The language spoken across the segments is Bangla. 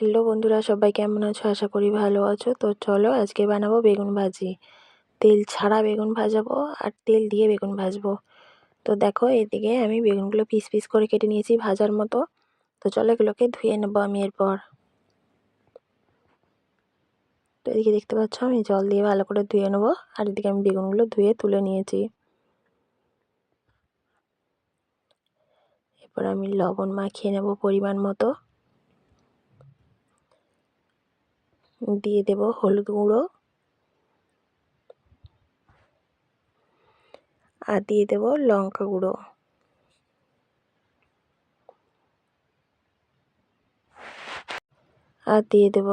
হ্যালো বন্ধুরা, সবাই কেমন আছো? আশা করি ভালো আছো। তো চলো আজকে বানাবো বেগুন ভাজি। তেল ছাড়া বেগুন ভাজাবো আর তেল দিয়ে বেগুন ভাজবো। তো দেখো, এদিকে আমি বেগুনগুলো পিস পিস করে কেটে নিয়েছি ভাজার মতো। তো চলো এগুলোকে ধুয়ে নেব আমি এরপর। তো এদিকে দেখতে পাচ্ছ, আমি জল দিয়ে ভালো করে ধুয়ে নেব। আর এদিকে আমি বেগুনগুলো ধুয়ে তুলে নিয়েছি। এরপর আমি লবণ মাখিয়ে নেব পরিমাণ মতো। দিয়ে দেব হলুদ গুঁড়ো। আর দিয়ে দেব লঙ্কা গুঁড়ো। আর দিয়ে দেব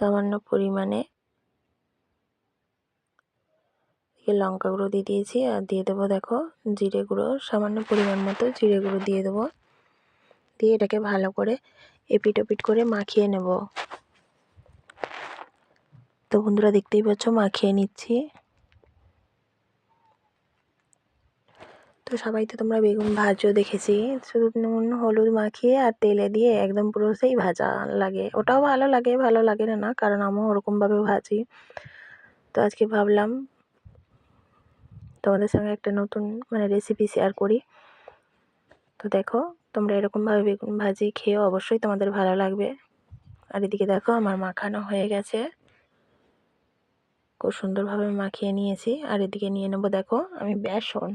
সামান্য পরিমাণে লঙ্কা গুঁড়ো দিয়ে দিয়েছি। আর দিয়ে দেবো দেখো জিরে গুঁড়ো, সামান্য পরিমাণ মতো জিরে গুঁড়ো দিয়ে দেবো। দিয়ে এটাকে ভালো করে এপিট ওপিট করে মাখিয়ে নেব। তো বন্ধুরা দেখতেই পাচ্ছ মাখিয়ে নিচ্ছি। তো সবাই তো তোমরা বেগুন ভাজও দেখেছি, শুধু নুন, হলুদ মাখিয়ে আর তেলে দিয়ে একদম পুরো সেই ভাজা লাগে। ওটাও ভালো লাগে ভালো লাগে না না? কারণ আমিও ওরকমভাবে ভাজি। তো আজকে ভাবলাম তোমাদের সঙ্গে একটা নতুন মানে রেসিপি শেয়ার করি। তো দেখো, তোমরা এরকমভাবে বেগুন ভাজি খেয়েও অবশ্যই তোমাদের ভালো লাগবে। আর এদিকে দেখো, আমার মাখানো হয়ে গেছে। খুব সুন্দরভাবে মাখিয়ে নিয়েছি। আর এদিকে নিয়ে নেব দেখো, আমি বেসন।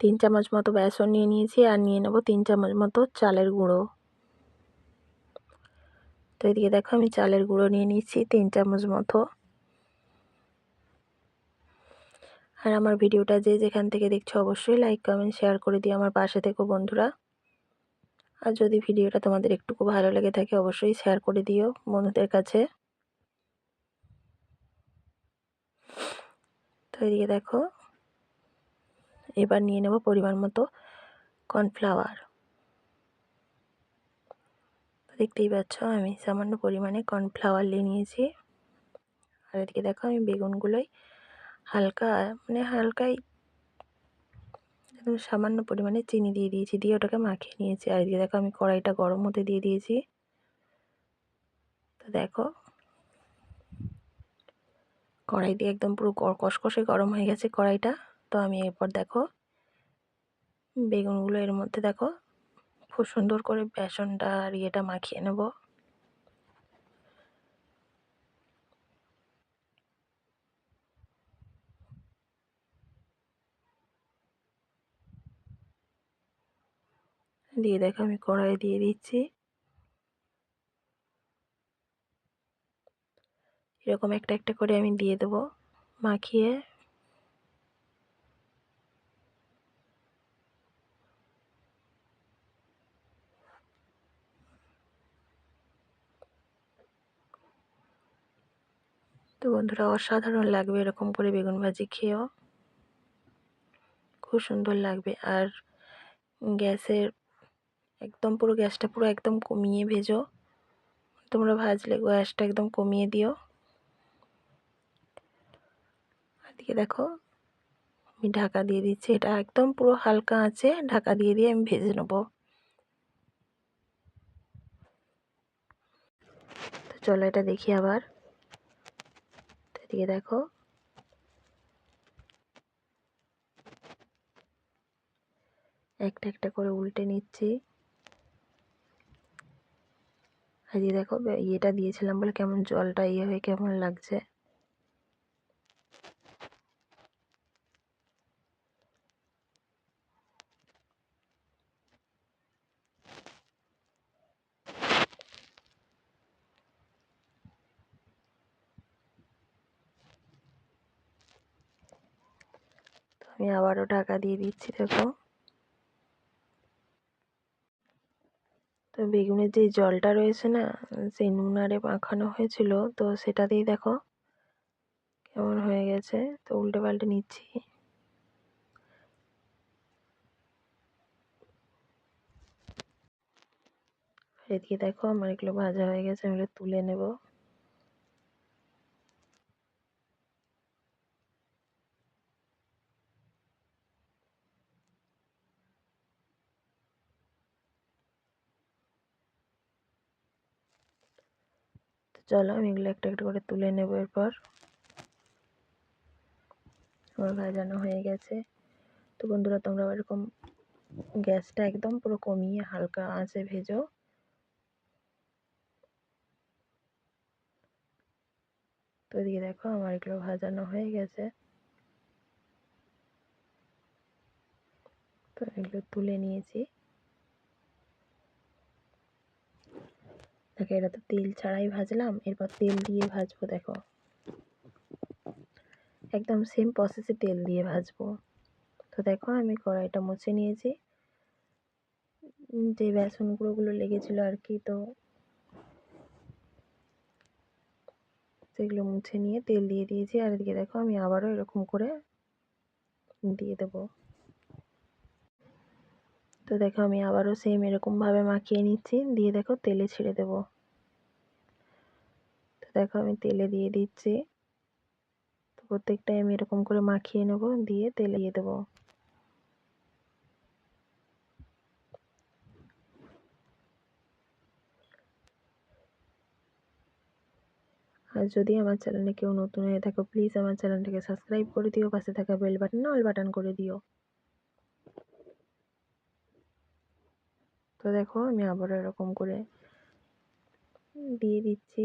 তিন চামচ মতো বেসন নিয়ে নিয়েছি আর নিয়ে নেব তিন চামচ মতো চালের গুঁড়ো। তো এদিকে দেখো, আমি চালের গুঁড়ো নিয়ে নিচ্ছি তিন চামচ মতো। আর আমার ভিডিওটা যে যেখান থেকে দেখছ অবশ্যই লাইক, কমেন্ট, শেয়ার করে দিও আমার পাশে থেকো বন্ধুরা। আর যদি ভিডিওটা তোমাদের একটুকু ভালো লেগে থাকে অবশ্যই শেয়ার করে দিও বন্ধুদের কাছে। তো এদিকে দেখো। এবার নিয়ে নেব পরিমাণ মতো কর্নফ্লাওয়ার। দেখতেই পাচ্ছ আমি সামান্য পরিমাণে কর্নফ্লাওয়ার নিয়ে নিয়েছি। আর এদিকে দেখো আমি বেগুনগুলোই হালকা মানে হালকাই সামান্য পরিমাণে চিনি দিয়ে দিয়েছি, দিয়ে ওটাকে মাখিয়ে নিয়েছি। আর এদিকে দেখো আমি কড়াইটা গরম হতে দিয়ে দিয়েছি। তো দেখো কড়াই দিয়ে একদম পুরো কষকষে গরম হয়ে গেছে কড়াইটা। তো আমি এরপর দেখো, বেগুনগুলো এর মধ্যে দেখো, খুব সুন্দর করে বেসনটা আর ইয়েটা মাখিয়ে নেব। দিয়ে দেখো আমি কড়াই দিয়ে দিচ্ছি। এরকম একটা একটা করে আমি দিয়ে দেবো, মাখিয়ে। তো বন্ধুরা, অসাধারণ লাগবে এরকম করে বেগুন ভাজি খেয়েও। খুব সুন্দর লাগবে। আর গ্যাসের একদম পুরো গ্যাসটা পুরো একদম কমিয়ে ভেজো। তোমরা ভাজলে গ্যাসটা একদম কমিয়ে দিও। এদিকে দেখো। আমি ঢাকা দিয়ে দিচ্ছি। এটা একদম পুরো হালকা আছে। ঢাকা দিয়ে দিয়ে আমি ভেজে নেব। তো চলো এটা দেখি আবার। এদিকে দেখো। একটা একটা করে উল্টে নিচ্ছি। আর দেখো, ইয়েটা দিয়েছিলাম বলে কেমন জলটা ইয়ে হয়ে কেমন লাগছে। আমি আবারও ঢাকা দিয়ে দিচ্ছি, দেখো। তো বেগুনের যে জলটা রয়েছে না, সেই নুনারে মাখানো হয়েছিল, তো সেটা দিয়ে দেখো কেমন হয়ে গেছে। তো উল্টে পাল্টে নিচ্ছি। এদিকে দেখো আমার এগুলো ভাজা হয়ে গেছে, আমি তুলে নেব। চলো আমি এগুলো একটা একটা করে তুলে নেব এরপর। আমার ভাজানো হয়ে গেছে। তো বন্ধুরা, তোমরা এরকম গ্যাসটা একদম পুরো কমিয়ে হালকা আঁচে ভেজো। তো এদিকে দেখো, আমার এগুলো ভাজানো হয়ে গেছে। তো এগুলো তুলে নিয়েছি। দেখো এটা তো তেল ছাড়াই ভাজলাম, এরপর তেল দিয়ে ভাজবো, দেখো। একদম সেম প্রসেসে তেল দিয়ে ভাজবো। তো দেখো, আমি কড়াইটা মুছে নিয়েছি। যে বেসন গুঁড়োগুলো লেগেছিলো আর কি, তো সেগুলো মুছে নিয়ে তেল দিয়ে দিয়েছি। আর এদিকে দেখো, আমি আবারও এরকম করে দিয়ে দেবো। তো দেখো আমি আবারও সেম এরকমভাবে মাখিয়ে নিচ্ছি। দিয়ে দেখো তেলে ছেড়ে দেবো। তো দেখো আমি তেলে দিয়ে দিচ্ছি। তো প্রত্যেকটাই আমি এরকম করে মাখিয়ে নেব, দিয়ে তেলে দিয়ে দেবো। আর যদি আমার চ্যানেলে কেউ নতুন হয়ে থাকো প্লিজ আমার চ্যানেলটাকে সাবস্ক্রাইব করে দিও, পাশে থাকা বেল বাটন অল বাটন করে দিও। তো দেখো আমি আবারও এরকম করে দিয়ে দিচ্ছি।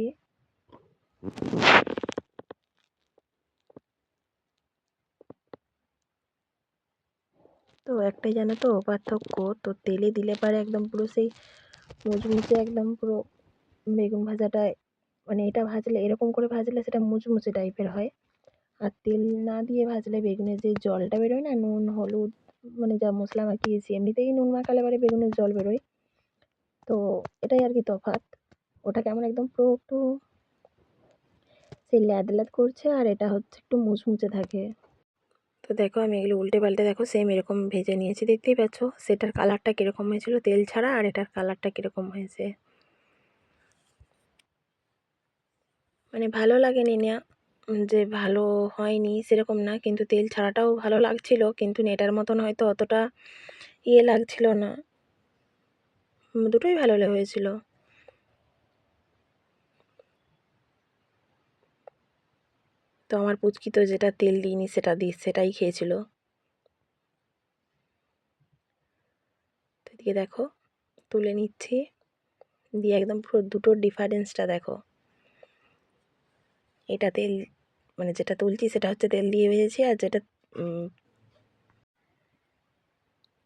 তো একটাই জানো তো, পার্থক্য, তো তেলে দিলে পারে একদম পুরো সেই মুচমুচে একদম পুরো বেগুন ভাজাটায় মানে এটা ভাজলে, এরকম করে ভাজলে সেটা মুচমুচে টাইপের হয়। আর তেল না দিয়ে ভাজলে বেগুনের যে জলটা বেরোয় না, নুন, হলুদ মানে যা মশলা মাখিয়েছি, এমনিতেই নুন মাখালে পরে বেগুনের জল বেরোয়। তো এটাই আর কি তফাৎ। ওটা কেমন একদম পুরো একটু সেই ল্যাদ ল্যাদ করছে আর এটা হচ্ছে একটু মুচমুচে থাকে। তো দেখো আমি এগুলো উল্টে পাল্টে দেখো সেম এরকম ভেজে নিয়েছি, দেখতেই পাচ্ছ? সেটার কালারটা কীরকম হয়েছিল? তেল ছাড়া আর এটার কালারটা কীরকম হয়েছে? মানে ভালো লাগেনি না যে ভালো হয়নি সেরকম না। কিন্তু তেল ছাড়াটাও ভালো লাগছিল, কিন্তু এটার মতন হয়তো অতটা ইয়ে লাগছিল না। দুটোই ভালো হয়েছিল। তো আমার পুচকি তো যেটা তেল দিইনি সেটা দিই সেটাই খেয়েছিল। এদিকে দেখো, তুলে নিচ্ছি। দিয়ে একদম পুরো দুটোর ডিফারেন্সটা দেখো। এটা তেল মানে যেটা তুলছি সেটা হচ্ছে তেল দিয়ে ভেজেছি আর যেটা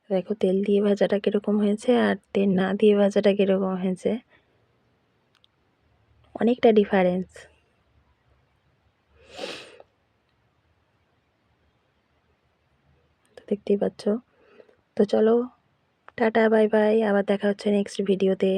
দেখো তেল দিয়ে ভাজাটা কীরকম হয়েছে আর তেল না দিয়ে ভাজাটা কীরকম হয়েছে। অনেকটা ডিফারেন্স তো দেখতেই পাচ্ছ। তো চলো, টাটা বাই বাই আবার দেখা হচ্ছে নেক্সট ভিডিওতে